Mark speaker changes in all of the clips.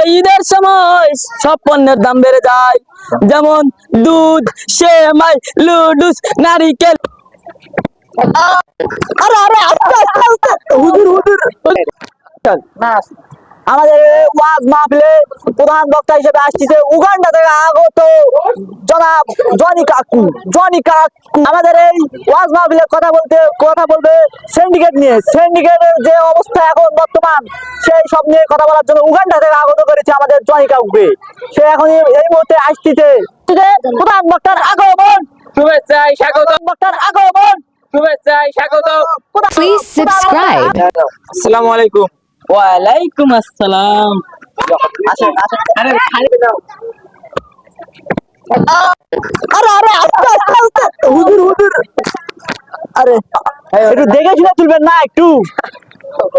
Speaker 1: এই ঈদের সময় সব পণ্যের দাম বেড়ে যায়। যেমন দুধ, সেমাই, লুডুস, নারিকেল। আমাদের ওয়াজ মাহফিলে প্রধান বক্তা হিসেবে আসছে উগান্ডা থেকে আগত জনাব জনি কাকু জনি কাকু। আমাদের এই ওয়াজ মাহফিলে কথা বলতে, কথা বলবে সিন্ডিকেট নিয়ে। সিন্ডিকেটের যে অবস্থা এখন বর্তমান সব নিয়ে কথা বলার জন্য উগান্ডা থেকে আগত করেছে আমাদের জনি কাকুকে সে এখন এই- মুহূর্তে আসছে প্রধান বক্তার আগমন।
Speaker 2: শুভেচ্ছায় স্বাগত।
Speaker 1: বক্তার আগমন।
Speaker 2: শুভেচ্ছায় স্বাগত।
Speaker 3: Please subscribe.
Speaker 2: আসসালামু আলাইকুম।
Speaker 1: ওয়ালাইকুম আসসালাম। আসেন আসেন।
Speaker 2: আরে খালি দাও
Speaker 1: আরে আরে আস্তে আস্তে আস্তে হুজুর হুজুর আরে একটু দেখে শুনে তুলবেন না একটু।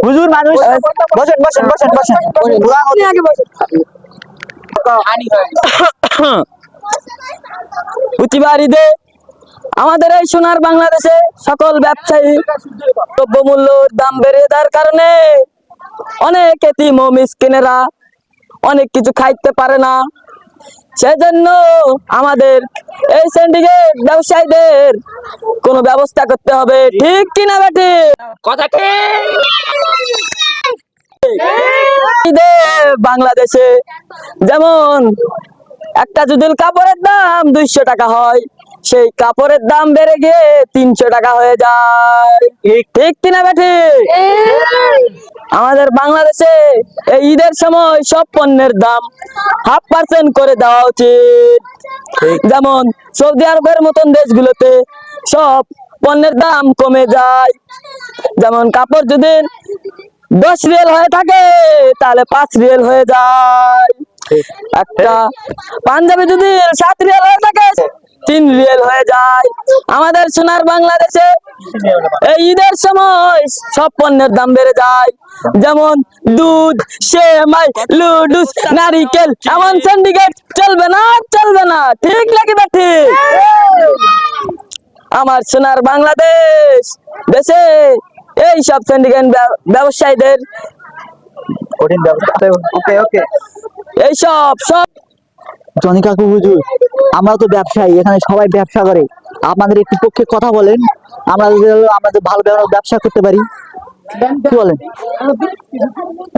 Speaker 1: হুজুর মানুষ বসেন বসেন বসেন বসেন প্রতিবারীদে আমাদের এই সোনার বাংলাদেশে সকল ব্যবসায়ী দ্রব্যমূল্যর দাম বেড়ে দেওয়ার কারণে অনেক এতিম ও মিসকিনেরা অনেক কিছু খাইতে পারে না। সেজন্য আমাদের এই সিন্ডিকেট ব্যবসায়ীদের কোনো ব্যবস্থা করতে হবে ঠিক কিনা বেটি?
Speaker 2: কথা
Speaker 1: বাংলাদেশে যেমন একটা যদি কাপড়ের দাম দুইশো টাকা হয় সেই কাপড়ের দাম বেড়ে গিয়ে তিনশো টাকা হয়ে যায়। ঠিক ঠিক কিনা বেঠি আমাদের বাংলাদেশে এই ঈদের সময় সব পণ্যের দাম হাফ পার্সেন্ট করে দেওয়া উচিত। যেমন সৌদি আরবের মতন দেশগুলোতে সব পণ্যের দাম কমে যায়। যেমন কাপড় যদি দশ রিয়েল হয়ে থাকে তাহলে পাঁচ রিয়েল হয়ে যায়। একটা পাঞ্জাবি যদি সাত রিয়েল হয়ে থাকে তিন রিয়েল হয়ে যায়। আমাদের সোনার বাংলাদেশে এই ঈদের সময় সব পণ্যের দাম বেড়ে যায়। যেমন দুধ সেমাই লুডুস নারিকেল এমন সিন্ডিকেট চলবে না চলবে না। ঠিক লাগে বা ঠিক? আমার সোনার বাংলাদেশ দেশে এই সব সিন্ডিকেট ব্যবসায়ীদের
Speaker 4: ওকে ওকে।
Speaker 1: এই সব সব
Speaker 4: জনি কাকু হুজুর আমরা তো ব্যবসায়ী এখানে সবাই ব্যবসা করে। আপনাদের একটু পক্ষে কথা বলেন। আমরা হলো ভালো ব্যব- ব্যবসা করতে পারি কি বলেন?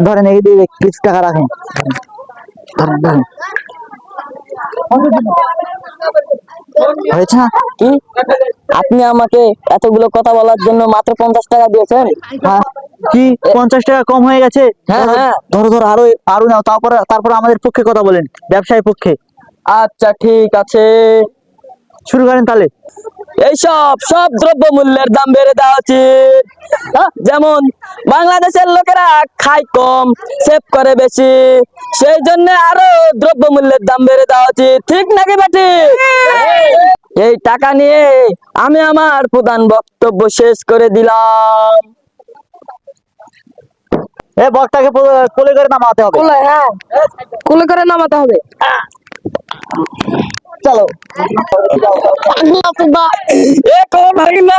Speaker 4: ধরেন এই দিয়ে কিছু টাকা রাখেন। ধরেন ধরেন। হয়েছে
Speaker 1: কি? আপনি আমাকে এতগুলো কথা বলার জন্য মাত্র পঞ্চাশ টাকা দিয়েছেন?
Speaker 4: হ্যাঁ। কি? পঞ্চাশ টাকা কম হয়ে গেছে?
Speaker 1: হ্যাঁ,
Speaker 4: ধরো-
Speaker 1: হ্যাঁ।
Speaker 4: ধরো ধরো আরও আরও নাও তারপরে তারপর আমাদের পক্ষে কথা বলেন ব্যবসায়ী পক্ষে।
Speaker 1: আচ্ছা ঠিক আছে।
Speaker 4: শুরু করেন তাহলে।
Speaker 1: এইসব সব দ্রব্য মূল্যের দাম বেড়ে দেওয়া উচিত। হ্যাঁ, যেমন বাংলাদেশের লোকেরা খায় কম সেভ করে বেশি সেই জন্য আরও দ্রব্য মূল্যের দাম বেড়ে দেওয়া উচিত। ঠিক নাকি বেটি? এই টাকা নিয়ে আমি আমার প্রধান বক্তব্য শেষ করে দিলাম।
Speaker 4: এ বক্তাকে কোলে করে নামাতে হবে।
Speaker 1: কোলে হ্যাঁ। কোলে করে নামাতে হবে। চলো। এ কোন ভাগিনা